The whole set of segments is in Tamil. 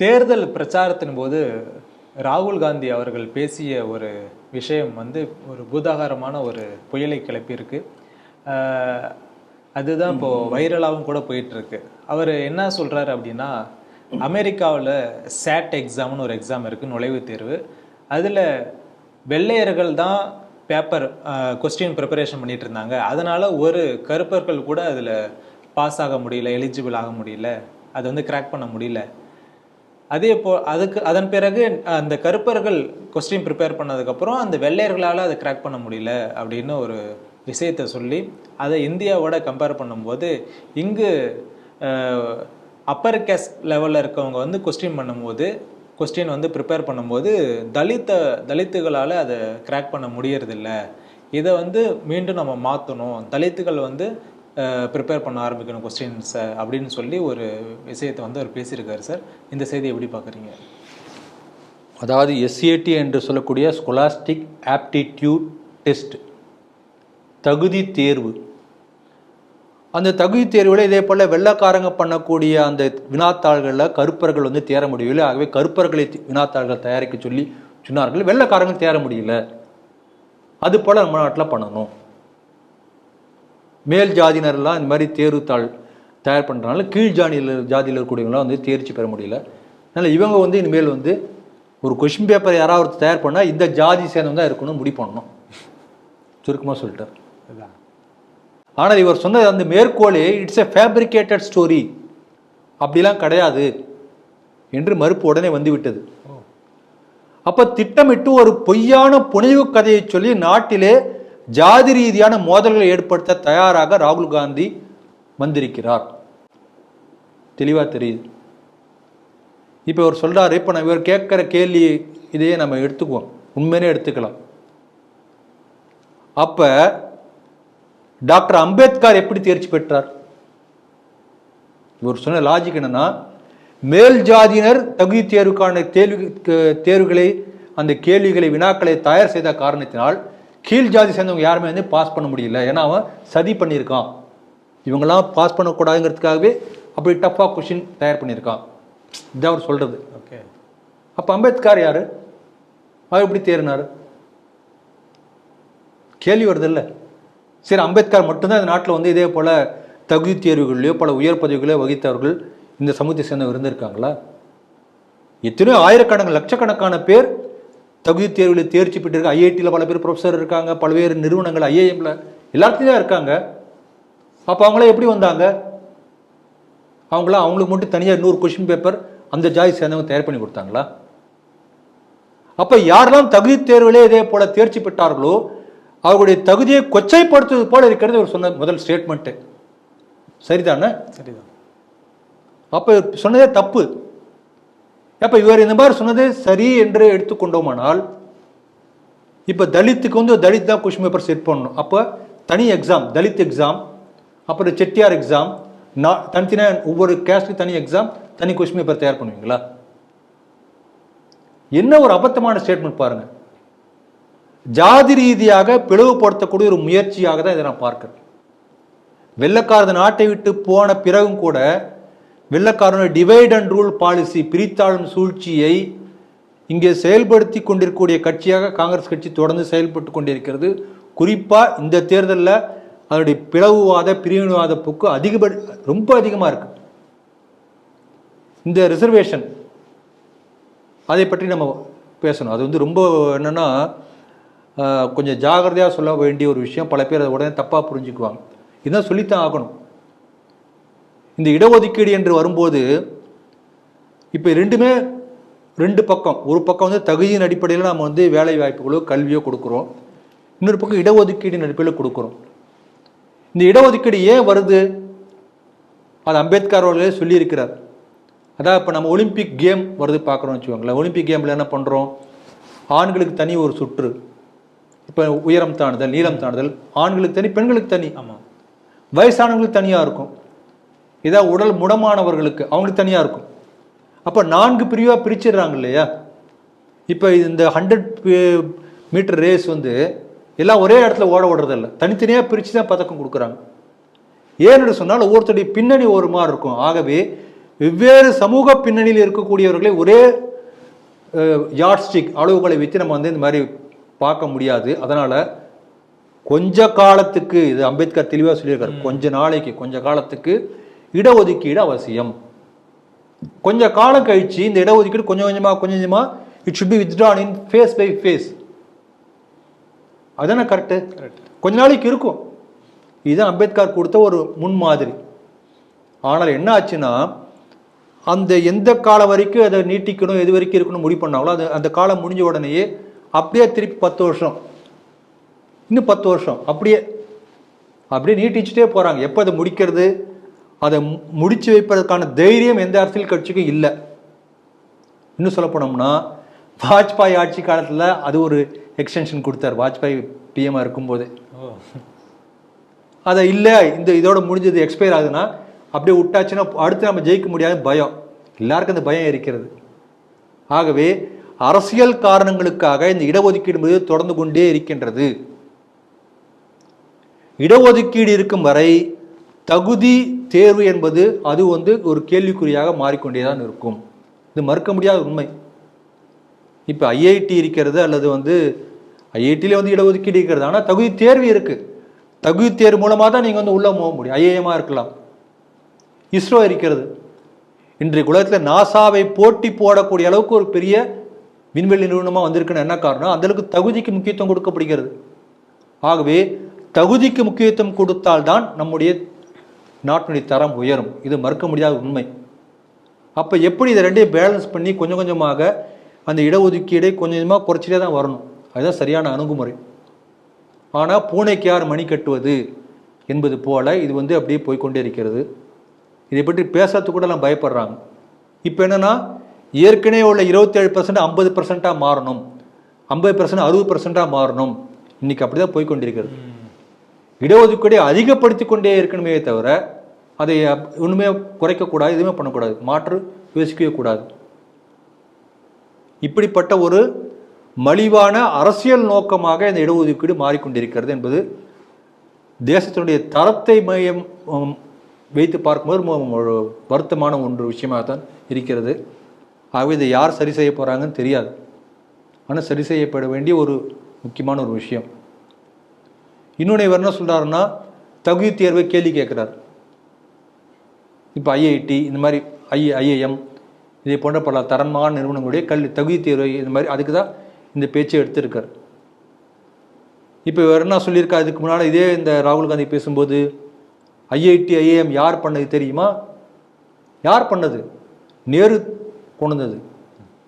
தேர்தல் பிரச்சாரத்தின் போது ராகுல் காந்தி அவர்கள் பேசிய ஒரு விஷயம் வந்து ஒரு பூதாகாரமான ஒரு புயலை கிளப்பியிருக்கு. அதுதான் இப்போ வைரலாகவும் கூட போயிட்டு இருக்கு அவர் என்ன சொல்றாரு அப்படின்னா அமெரிக்காவில் சேட் எக்ஸாம்னு ஒரு எக்ஸாம் இருக்கு நுழைவுத் தேர்வு. அதில் வெள்ளையர்கள் தான் பேப்பர் கொஸ்டின் ப்ரிப்பரேஷன் பண்ணிட்டு இருந்தாங்க அதனால ஒரு கருப்பர்கள் கூட அதில் பாஸ் ஆக முடியல எலிஜிபிள் ஆக முடியல அதை வந்து கிராக் பண்ண முடியல. அதே போ அதுக்கு அதன் பிறகு அந்த கருப்பர்கள் கொஸ்டின் ப்ரிப்பேர் பண்ணதுக்கப்புறம் அந்த வெள்ளையர்களால் அதை கிராக் பண்ண முடியல அப்படின்னு ஒரு விஷயத்தை சொல்லி அதை இந்தியாவோட கம்பேர் பண்ணும்போது இங்கு அப்பர் கேஸ்ட் லெவலில் இருக்கவங்க வந்து கொஸ்டின் பண்ணும்போது கொஸ்டின் வந்து ப்ரிப்பேர் பண்ணும்போது தலித்த தலித்துகளால் அதை கிராக் பண்ண முடியறதில்ல. இதை வந்து மீண்டும் நம்ம மாற்றணும் தலித்துகள் வந்து ப்ரிப்பேர் பண்ண ஆரம்பிக்கணும் கொஸ்டின்ஸை அப்படின்னு சொல்லி ஒரு விஷயத்தை வந்து அவர் பேசியிருக்காரு சார் இந்த செய்தி எப்படி பார்க்குறீங்க? அதாவது எஸ்சிஏடி என்று சொல்லக்கூடிய ஸ்கொலாஸ்டிக் ஆப்டிடியூட் டெஸ்ட் தகுதி தேர்வு. அந்த தகுதி தேர்வில் இதே போல் வெள்ளைக்காரங்க பண்ணக்கூடிய அந்த வினாத்தாள்களில் கருப்பர்கள் வந்து தேர முடியவில்லை. ஆகவே கருப்பர்களை வினாத்தாள்கள் தயாரிக்க சொல்லி சொன்னார்கள். வெள்ளைக்காரங்க தேர முடியல. அது போல் நம்ம நாட்டில் பண்ணணும். மேல் ஜாதியினர்லாம் இந்த மாதிரி தேர்வுத்தாள் தயார் பண்ணுறனால கீழ் ஜாதியில் ஜாதியில் இருக்கக்கூடியவங்களாம் வந்து தேர்ச்சி பெற முடியல. அதனால் இவங்க வந்து இனிமேல் வந்து ஒரு கொஷின் பேப்பர் யாராவது ஒருத்தர் தயார் பண்ணால் இந்த ஜாதி சேர்ந்தவங்க தான் இருக்கணும் முடிவு பண்ணணும். சுருக்கமாக சொல்லிட்டார் ஆனால் இவர் சொன்னது அந்த மேற்கோளே இட்ஸ் எ ஃபேப்ரிகேட்டட் ஸ்டோரி அப்படிலாம் கிடையாது என்று மறுப்பு உடனே வந்துவிட்டது. அப்போ திட்டமிட்டு ஒரு பொய்யான புனைவு கதையை சொல்லி நாட்டிலே ஜாதி ரீதியான மோதல்களை ஏற்படுத்த தயாராக ராகுல் காந்தி வந்திருக்கிறார். தெளிவாக தெரியுது. இப்போ அவர் சொல்கிறார் இப்போ நான் இவர் கேட்குற கேள்வி இதையே நம்ம எடுத்துக்குவோம். உண்மையிலே எடுத்துக்கலாம். அப்போ டாக்டர் அம்பேத்கர் எப்படி தேர்ச்சி பெற்றார்? இவர் சொன்ன லாஜிக் என்னன்னா மேல் ஜாதியினர் தகுதி தேர்வுக்கான தேர்வு தேர்வுகளை அந்த கேள்விகளை வினாக்களை தயார் செய்த காரணத்தினால் கீழ் ஜாதி சேர்ந்தவங்க யாருமே வந்து பாஸ் பண்ண முடியல. ஏன்னா அவன் சதி பண்ணியிருக்கான். இவங்கெல்லாம் பாஸ் பண்ணக்கூடாதுங்கிறதுக்காகவே அப்படி டஃப்பாக கொஷின் தயார் பண்ணியிருக்கான். இதான் அவர் சொல்றது. ஓகே அப்போ அம்பேத்கர் யாரு? அவர் எப்படி தேறினார்? கேள்வி வருதில்ல சரி அம்பேத்கர் மட்டும்தான் இந்த நாட்டில் வந்து இதே போல தகுதி தேர்வுகள்லையோ பல உயர் பதவிகளோ வகித்தவர்கள் இந்த சமூகத்தை சேர்ந்தவங்க இருந்திருக்காங்களா? எத்தனையோ ஆயிரக்கணக்கான லட்சக்கணக்கான பேர் தகுதி தேர்வில் தேர்ச்சி பெற்றிருக்க ஐஐடியில் பல பேர் ப்ரொஃபஸர் இருக்காங்க பல்வேறு நிறுவனங்கள் ஐஏஎம்ல எல்லாத்துலேயும் தான் இருக்காங்க. அப்போ அவங்களாம் எப்படி வந்தாங்க? அவங்களாம் அவங்களுக்கு மட்டும் தனியாக இன்னொரு கொஷின் பேப்பர் அந்த ஜாதி சேர்ந்தவங்க தயார் பண்ணி கொடுத்தாங்களா? அப்ப யாரெல்லாம் தகுதி தேர்விலே இதே போல தேர்ச்சி பெற்றார்களோ அவர்களுடைய தகுதியை கொச்சைப்படுத்துவது போல இருக்கிறது ஒரு சொன்ன முதல் ஸ்டேட்மெண்ட் சரிதானே? சரிதான். அப்ப சொன்னதே தப்பு. அப்போ இவர் இந்த மாதிரி சொன்னது? சரி என்று எடுத்துக்கொண்டோமானால் இப்போ தலித்துக்கு வந்து தலித் தான் கொஸ்டின் பேப்பர் செட் பண்ணணும். அப்போ தனி எக்ஸாம் தலித் எக்ஸாம் அப்புறம் செட்டியார் எக்ஸாம் நான் தனித்தனியாக ஒவ்வொரு கேஸ்ட்டுக்கு தனி எக்ஸாம் தனி கொஸ்டின் பேப்பர் தயார் பண்ணுவீங்களா? என்ன ஒரு அபத்தமான ஸ்டேட்மெண்ட் பாருங்கள் ஜாதி ரீதியாக பிளவுபடுத்தக்கூடிய ஒரு முயற்சியாக தான் இதை நான் பார்க்குறேன். வெள்ளக்காரது நாட்டை விட்டு போன பிறகும் கூட வெள்ளக்காரனுடைய டிவைட் அண்ட் ரூல் பாலிசி பிரித்தாளும் சூழ்ச்சியை இங்கே செயல்படுத்தி கொண்டிருக்கக்கூடிய கட்சியாக காங்கிரஸ் கட்சி தொடர்ந்து செயல்பட்டு கொண்டிருக்கிறது. குறிப்பாக இந்த தேர்தலில் அதனுடைய பிளவுவாத பிரிவினவாத போக்கு அதிகப்படி ரொம்ப அதிகமாக இருக்கு. இந்த ரிசர்வேஷன் அதை பற்றி நம்ம பேசணும். அது வந்து ரொம்ப என்னென்னா கொஞ்சம் ஜாகிரதையாக சொல்ல வேண்டிய ஒரு விஷயம். பல பேர் அதை உடனே தப்பாக புரிஞ்சுக்குவாங்க. இதான் சொல்லித்தான் ஆகணும். இந்த இடஒதுக்கீடு என்று வரும்போது இப்போ ரெண்டுமே ரெண்டு பக்கம். ஒரு பக்கம் வந்து தகுதியின் அடிப்படையில் நம்ம வந்து வேலை வாய்ப்புகளோ கல்வியோ கொடுக்குறோம். இன்னொரு பக்கம் இடஒதுக்கீடின் அடிப்படையில் கொடுக்குறோம். இந்த இடஒதுக்கீடு ஏன் வருது? அது அம்பேத்கர் அவர்களே சொல்லியிருக்கிறார். அதான் இப்போ நம்ம ஒலிம்பிக் கேம் வருது பார்க்குறோம்னு வச்சுக்கோங்களேன். ஒலிம்பிக் கேமில் என்ன பண்ணுறோம் ஆண்களுக்கு தனி ஒரு சுற்று. இப்போ உயரம் தாண்டுதல் நீளம் தாண்டுதல். ஆண்களுக்கு தனி பெண்களுக்கு தனி. ஆமாம் வயசானவங்களுக்கு தனியாக இருக்கும். இதா உடல் முடமானவர்களுக்கு அவங்களுக்கு தனியாக இருக்கும். அப்போ நான்கு பிரிவாக பிரிச்சிடுறாங்க இல்லையா? இப்போ இந்த ஹண்ட்ரட் மீட்டர் ரேஸ் வந்து எல்லாம் ஒரே இடத்துல ஓட விடுறதில்ல தனித்தனியாக பிரித்து தான் பதக்கம் கொடுக்குறாங்க. ஏன்னு சொன்னால் ஒவ்வொருத்தருடைய பின்னணி ஒரு மாதிரி இருக்கும். ஆகவே வெவ்வேறு சமூக பின்னணியில் இருக்கக்கூடியவர்களை ஒரே யார்ட்ஸ்டிக் அளவுகளை வச்சு நம்ம வந்து இந்த மாதிரி பார்க்க முடியாது. அதனால கொஞ்ச காலத்துக்கு இது அம்பேத்கர் தெளிவாக சொல்லியிருக்காரு. கொஞ்ச நாளைக்கு கொஞ்ச காலத்துக்கு இடஒதுக்கீடு அவசியம். கொஞ்ச காலம் கழிச்சு இந்த இடஒதுக்கீடு கொஞ்சம் கொஞ்சமா கொஞ்சம் கொஞ்சமா it should be withdrawn in face by face அதானே கரெக்டு கொஞ்ச நாளைக்கு இருக்கும். இதுதான் அம்பேத்கர் கொடுத்த ஒரு முன்மாதிரி. ஆனால் என்ன ஆச்சுன்னா அந்த எந்த காலம் வரைக்கும் அதை நீட்டிக்கணும் எது வரைக்கும் இருக்கணும் முடிவு பண்ணாங்களோ அது அந்த காலம் முடிஞ்ச உடனேயே அப்படியே திருப்பி பத்து வருஷம். இன்னும் பத்து வருஷம். அப்படியே அப்படியே நீட்டிச்சுட்டே போகிறாங்க எப்போ அதை முடிக்கிறது? அதை முடிச்சு வைப்பதற்கான தைரியம் எந்த அரசியல் கட்சிக்கும் இல்லை. இன்னும் சொல்ல போனோம்னா வாஜ்பாய் ஆட்சி காலத்தில் அது ஒரு எக்ஸ்டென்ஷன் கொடுத்தார். வாஜ்பாய் பிஎம்ஆ இருக்கும்போது. அதை இல்லை இந்த இதோட முடிஞ்சது எக்ஸ்பயர் ஆகுதுன்னா அப்படியே விட்டாச்சுன்னா அடுத்து நம்ம ஜெயிக்க முடியாது பயம். எல்லாருக்கும் அந்த பயம் இருக்கிறது. ஆகவே அரசியல் காரணங்களுக்காக இந்த இடஒதுக்கீடு என்பது தொடர்ந்து கொண்டே இருக்கின்றது. இடஒதுக்கீடு இருக்கும் வரை தகுதி தேர்வு என்பது அது வந்து ஒரு கேள்விக்குறியாக மாறிக்கொண்டே தான் இருக்கும். இது மறுக்க முடியாத உண்மை. இப்போ ஐஐடி இருக்கிறது அல்லது வந்து ஐஐடியிலே வந்து இடஒதுக்கீடு இருக்கிறது. ஆனால் தகுதி தேர்வு இருக்குது தகுதி தேர்வு மூலமாக தான் நீங்கள் வந்து உள்ளே போக முடியும். ஐஏஎம்மாக இருக்கலாம். இஸ்ரோ இருக்கிறது. இன்றைய உலகத்தில் நாசாவை போட்டி போடக்கூடிய அளவுக்கு ஒரு பெரிய விண்வெளி நிறுவனமாக வந்திருக்குன்னு என்ன காரணம்? அந்தளவுக்கு தகுதிக்கு முக்கியத்துவம் கொடுக்கப்படுகிறது. ஆகவே தகுதிக்கு முக்கியத்துவம் கொடுத்தால்தான் நம்முடைய நாட்டினுடைய தரம் உயரும். இது மறுக்க முடியாத உண்மை. அப்போ எப்படி இதை ரெண்டையும் பேலன்ஸ் பண்ணி கொஞ்சம் கொஞ்சமாக அந்த இடஒதுக்கீடை கொஞ்சம் கொஞ்சமாக குறைச்சிட்டே தான் வரணும்? அதுதான் சரியான அணுகுமுறை. ஆனால் பூனைக்கு யார் மணி கட்டுவது என்பது போல இது வந்து அப்படியே போய்க்கொண்டே இருக்கிறது. இதை பற்றி பேசுறதுக்கு கூட எல்லாம் பயப்படுறாங்க. இப்போ என்னென்னா ஏற்கனவே உள்ள இருபத்தேழு பர்சன்ட் ஐம்பது பர்சண்ட்டாக மாறணும். ஐம்பது பர்சன்ட் அறுபது பர்சண்ட்டாக மாறணும். இன்றைக்கி அப்படி தான் போய்க்கொண்டிருக்கிறது. இடஒதுக்கீடை அதிகப்படுத்தி கொண்டே இருக்கணுமே தவிர அதை அப்- குறைக்கக்கூடாது எதுவுமே பண்ணக்கூடாது. மாற்று யோசிக்கவே கூடாது. இப்படிப்பட்ட ஒரு மலிவான அரசியல் நோக்கமாக இந்த இடஒதுக்கீடு மாறிக்கொண்டிருக்கிறது என்பது தேசத்தினுடைய தரத்தை மையம் வைத்து பார்க்கும்போது ஒரு வருத்தமான ஒன்று விஷயமாக தான் இருக்கிறது. ஆகவே இதை யார் சரி செய்ய போகிறாங்கன்னு தெரியாது. ஆனால் சரி செய்யப்பட வேண்டிய ஒரு முக்கியமான ஒரு விஷயம். இன்னொன்று இவர் என்ன சொல்கிறாருன்னா தகுதி தேர்வை கேள்வி கேட்குறார். இப்போ ஐஐடி இந்த மாதிரி ஐ ஐஏஎம் இதை போன்ற பல தரமான நிறுவனங்களுடைய கல்வி தகுதி தேர்வை இந்த மாதிரி அதுக்கு தான் இந்த பேச்சை எடுத்திருக்கார். இப்போ இவர் என்ன சொல்லியிருக்கா இதுக்கு முன்னால் இதே இந்த ராகுல் காந்தி பேசும்போது ஐஐடி ஐஏஎம் யார் பண்ணது தெரியுமா? யார் பண்ணது? நேரு கொண்டு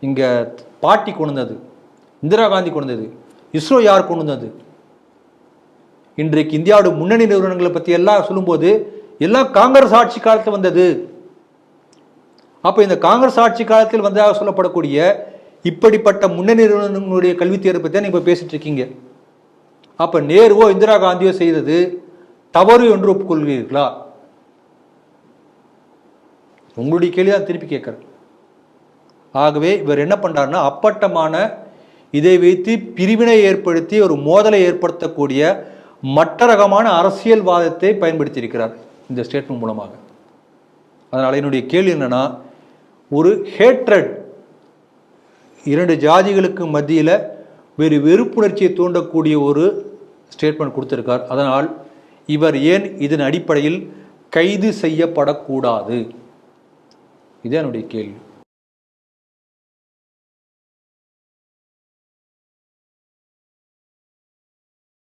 இங்கே பாட்டி கொண்டு வந்தது. இந்திரா காந்தி கொண்டது இஸ்ரோ யார் கொண்டு வந்தது? இன்றைக்கு இந்தியாவோட முன்னணி நிறுவனங்களை பற்றி எல்லாம் சொல்லும்போது எல்லாம் காங்கிரஸ் ஆட்சி காலத்தில் வந்தது. அப்போ இந்த காங்கிரஸ் ஆட்சி காலத்தில் வந்ததாக சொல்லப்படக்கூடிய இப்படிப்பட்ட முன்னணி நிறுவனங்களுடைய கல்வி தேர்வு பற்றி தான் இப்போ பேசிட்டு இருக்கீங்க. அப்போ நேருவோ இந்திரா காந்தியோ செய்தது தவறு என்று ஒப்புக்கொள்கிறீர்களா? உங்களுடைய கேள்வி தான் திருப்பி கேட்குறேன். ஆகவே இவர் என்ன பண்ணுறாருன்னா அப்பட்டமான இதை வைத்து பிரிவினை ஏற்படுத்தி ஒரு மோதலை ஏற்படுத்தக்கூடிய மற்ற ரகமான அரசியல்வாதத்தை பயன்படுத்தியிருக்கிறார் இந்த ஸ்டேட்மெண்ட் மூலமாக. அதனால் என்னுடைய கேள்வி என்னென்னா ஒரு ஹேட்ரட் இரண்டு ஜாதிகளுக்கு மத்தியில் வேறு வெறுப்புணர்ச்சியை தூண்டக்கூடிய ஒரு ஸ்டேட்மெண்ட் கொடுத்திருக்கார். அதனால் இவர் ஏன் இதன் அடிப்படையில் கைது செய்யப்படக்கூடாது? இது என்னுடைய கேள்வி.